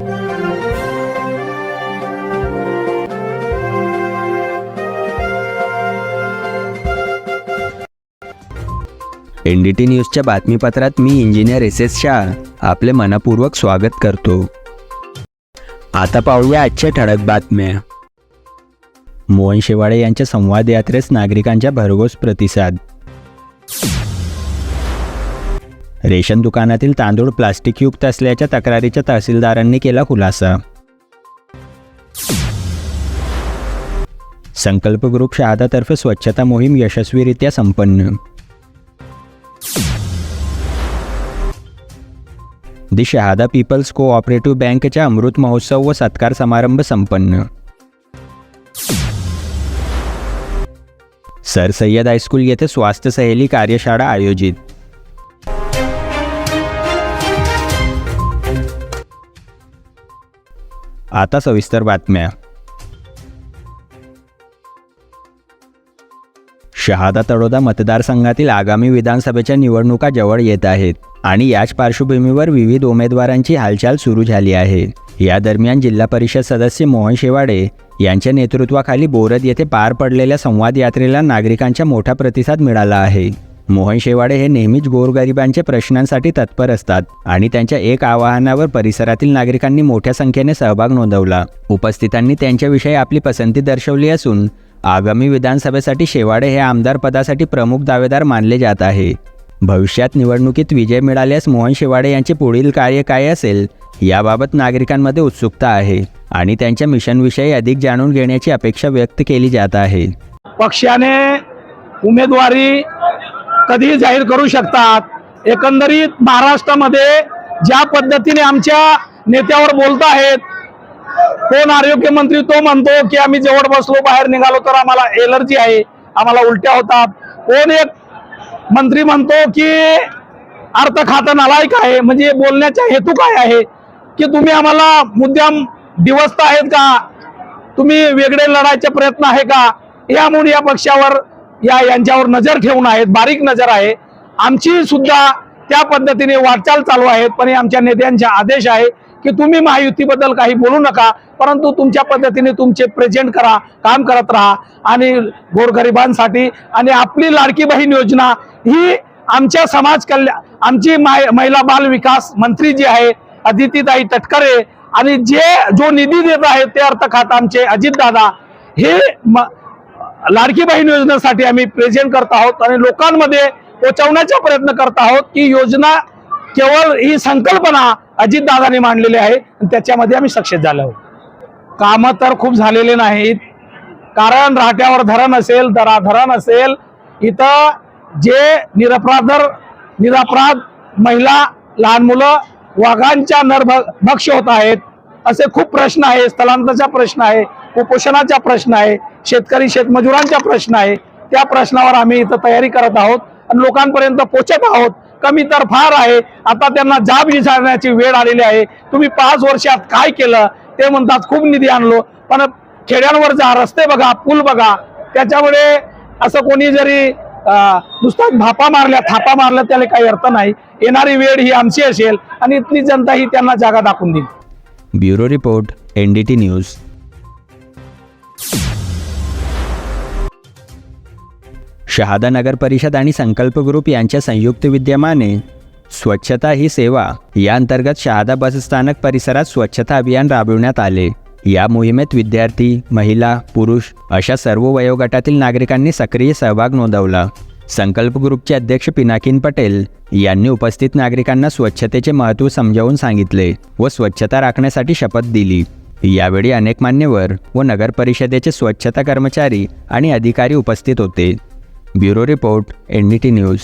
NDT न्यूजच्या बातमीपत्रात मी इंजिनियर एस एस शाह. आपले मनपूर्वक स्वागत करतो. आता पाहूया आजच्या ठळक बातम्या. मोहन शेवाळे यांच्या संवाद यात्रेस नागरिकांच्या भरघोस प्रतिसाद. रेशन दुकानातील तांदूळ प्लास्टिकयुक्त असल्याच्या तक्रारीच्या तहसीलदारांनी केला खुलासा. संकल्प ग्रुप शहादातर्फे स्वच्छता मोहीम यशस्वीरित्या संपन्न. दी शहादा पीपल्स कोऑपरेटिव्ह बँकच्या अमृत महोत्सव व सत्कार समारंभ संपन्न. सर सय्यद हायस्कूल येथे स्वास्थ्य सहेली कार्यशाळा आयोजित. आता सविस्तर बातम्या. शहादा तळोदा मतदारसंघातील आगामी विधानसभेच्या निवडणुका जवळ येत आहेत आणि याच पार्श्वभूमीवर विविध उमेदवारांची हालचाल सुरू झाली आहे. या दरम्यान जिल्हा परिषद सदस्य मोहन शेवाडे यांच्या नेतृत्वाखाली बोरद येथे पार पडलेल्या संवाद यात्रेला नागरिकांचा मोठा प्रतिसाद मिळाला आहे. मोहन शेवाडे हे नेहमीच गोरगरिबांच्या प्रश्नांसाठी तत्पर असतात आणि त्यांच्या एक आवाहनावर परिसरातील नागरिकांनी मोठ्या संख्येने सहभाग नोंदवला. उपस्थितांनी त्यांच्याविषयी आपली पसंती दर्शवली असून आगामी विधानसभेसाठी शेवाडे हे आमदार पदासाठी प्रमुख दावेदार मानले जात आहे. भविष्यात निवडणुकीत विजय मिळाल्यास मोहन शेवाडे यांचे पुढील कार्य काय असेल याबाबत नागरिकांमध्ये उत्सुकता आहे आणि त्यांच्या मिशनविषयी अधिक जाणून घेण्याची अपेक्षा व्यक्त केली जात आहे. पक्षाने उमेदवारी कधी जाहीर करू शकतात. एकंदरीत महाराष्ट्रामध्ये ज्या पद्धतीने आमच्या नेत्यावर बोलत आहेत कोण आरोग्यमंत्री तो म्हणतो की आम्ही जवळ बसलो बाहेर निघालो तर आम्हाला एलर्जी आहे आम्हाला उलट्या होतात. कोण एक मंत्री म्हणतो की अर्थ खातं नालायक आहे म्हणजे बोलण्याचा हेतू काय आहे? की तुम्ही आम्हाला मुद्दाम दिवसता आहेत का? तुम्ही वेगळे लढायचे प्रयत्न आहे का? यामुळे या पक्षावर या यांच्यावर नजर ठेवून आहेत बारीक नजर आहे. आमची सुद्धा त्या पद्धतीने वाटचाल चालू आहेत पण हे आमच्या नेत्यांचा आदेश आहे की तुम्ही महायुतीबद्दल काही बोलू नका परंतु तुमच्या पद्धतीने तुमचे प्रेझेंट करा काम करत राहा आणि गोरगरिबांसाठी आणि आपली लाडकी बहीण योजना ही आमच्या समाज कल्याण आमची माय महिला बाल विकास मंत्री जी आहे अदितीताई तटकरे आणि जे जो निधी देत आहेत ते अर्थ खात आमचे अजितदादा हे म- लाडकी बहीण योजनेसाठी आम्ही प्रेझेंट करत आहोत आणि लोकांमध्ये पोहोचवण्याचा प्रयत्न करत आहोत की योजना केवळ ही संकल्पना अजितदादाने मांडलेली आहे आणि त्याच्यामध्ये आम्ही सक्सेस झालो आहोत. कामं तर खूप झालेले नाहीत. कारण राहत्यावर धरण असेल दरा धरण असेल इथं जे निरपराधर निरपराध महिला लहान मुलं वाघांच्या नरभक्ष होत आहेत असे खूप प्रश्न आहे स्थलांतराचा प्रश्न आहे. कुपोषणाचा प्रश्न आहे शेतकरी शेतमजुरांचा प्रश्न आहे त्या प्रश्नावर आम्ही इथं तयारी करत आहोत आणि लोकांपर्यंत पोचत आहोत. कमी तर फार आहे आता त्यांना जाब विचारण्याची वेळ आलेली आहे. तुम्ही पाच वर्षात काय केलं ते म्हणतात खूप निधी आणलो. पण खेड्यांवर जा रस्ते बघा पूल बघा. त्याच्यामुळे असं कोणी जरी अं, नुसता भापा मारल्या थापा मारल्या त्याला काही अर्थ नाही. येणारी वेळ ही आमची असेल आणि इथली जनता ही त्यांना जागा दाखवून देईल. Bureau report N D T news. Shahada नगर परिषद आणि संकल्प ग्रुप यांच्या संयुक्त विद्यमाने स्वच्छता ही सेवा या अंतर्गत शहादा बसस्थानक परिसरात स्वच्छता अभियान राबविण्यात आले. या मोहिमेत विद्यार्थी महिला पुरुष अशा सर्व वयोगटातील नागरिकांनी सक्रिय सहभाग नोंदवला. संकल्प ग्रुपचे अध्यक्ष पिनाकिन पटेल यांनी उपस्थित नागरिकांना स्वच्छतेचे महत्त्व समजावून सांगितले व स्वच्छता राखण्यासाठी शपथ दिली. यावेळी अनेक मान्यवर व नगर परिषदेचे स्वच्छता कर्मचारी आणि अधिकारी उपस्थित होते. Bureau report N D T news.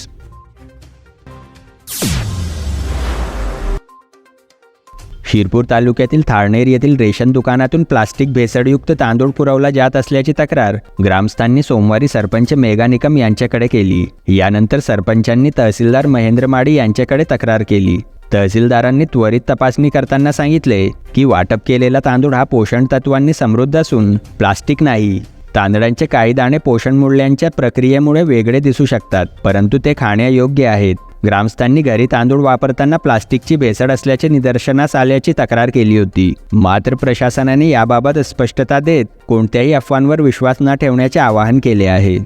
Shirpur तालुक्यातील थाळनेर येथील रेशन दुकानातून प्लास्टिक भेसळयुक्त तांदूळ पुरवला जात असल्याची तक्रार ग्रामस्थांनी सोमवारी सरपंच मेघा निकम यांच्याकडे केली. यानंतर सरपंचांनी तहसीलदार महेंद्र माडी यांच्याकडे तक्रार केली. तहसीलदारांनी त्वरित तपासणी करताना सांगितले की वाटप केलेला तांदूळ हा पोषण तत्वांनी समृद्ध असून प्लास्टिक नाही. तांदळांचे काही दाणे पोषण मूल्यांच्या प्रक्रियेमुळे वेगळे दिसू शकतात परंतु ते खाण्यायोग्य आहेत. ग्रामस्थांनी घरी तांदूळ वापरताना प्लास्टिकची भेसळ असल्याचे निदर्शनास आल्याची तक्रार केली होती. मात्र प्रशासनाने याबाबत स्पष्टता देत कोणत्याही अफवांवर विश्वास न ठेवण्याचे आवाहन केले आहे.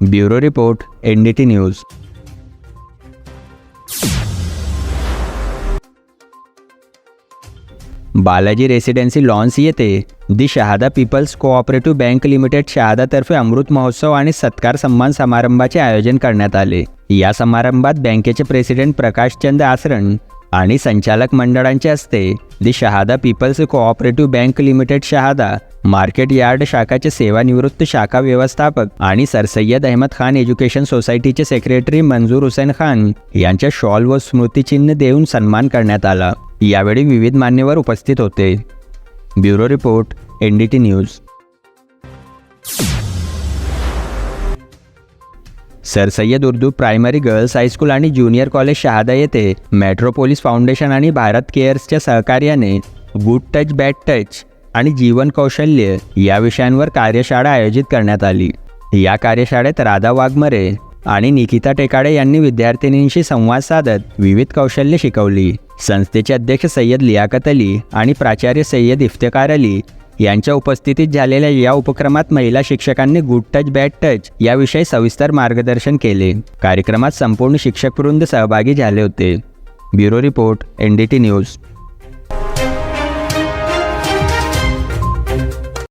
Bureau report N D T news. Balaji residency lawns येथे the Shahada people's cooperative bank limited शहादातर्फे अमृत महोत्सव आणि सत्कार सन्मान समारंभाचे आयोजन करण्यात आले. या समारंभात बँकेचे प्रेसिडेंट प्रकाशचंद आसरण आणि संचालक मंडळांच्या हस्ते the Shahada people's cooperative bank limited Shahada market yard शाखाचे सेवानिवृत्त शाखा व्यवस्थापक आणि सरसय्यद अहमद खान एज्युकेशन सोसायटीचे सेक्रेटरी मंजूर हुसेन खान यांच्या शॉल व स्मृतिचिन्ह देऊन सन्मान करण्यात आला. यावेळी विविध मान्यवर उपस्थित होते. Bureau report N D T news. Sir Syed Urdu primary girls high school आणि ज्युनियर कॉलेज शहादा येथे मेट्रोपोलिस फाउंडेशन आणि भारत केअर्सच्या सहकार्याने गुड टच बॅड टच आणि जीवन कौशल्य या विषयांवर कार्यशाळा आयोजित करण्यात आली. या कार्यशाळेत राधा वाघमरे आणि निकिता टेकाडे यांनी विद्यार्थिनींशी संवाद साधत विविध कौशल्य शिकवली. संस्थेचे अध्यक्ष सय्यद लियाकत अली आणि प्राचार्य सय्यद इफ्तेकार अली यांच्या उपस्थितीत झालेल्या या उपक्रमात महिला शिक्षकांनी गुड टच बॅड टच याविषयी सविस्तर मार्गदर्शन केले. कार्यक्रमात संपूर्ण शिक्षकवृंद सहभागी झाले होते. Bureau report N D T news.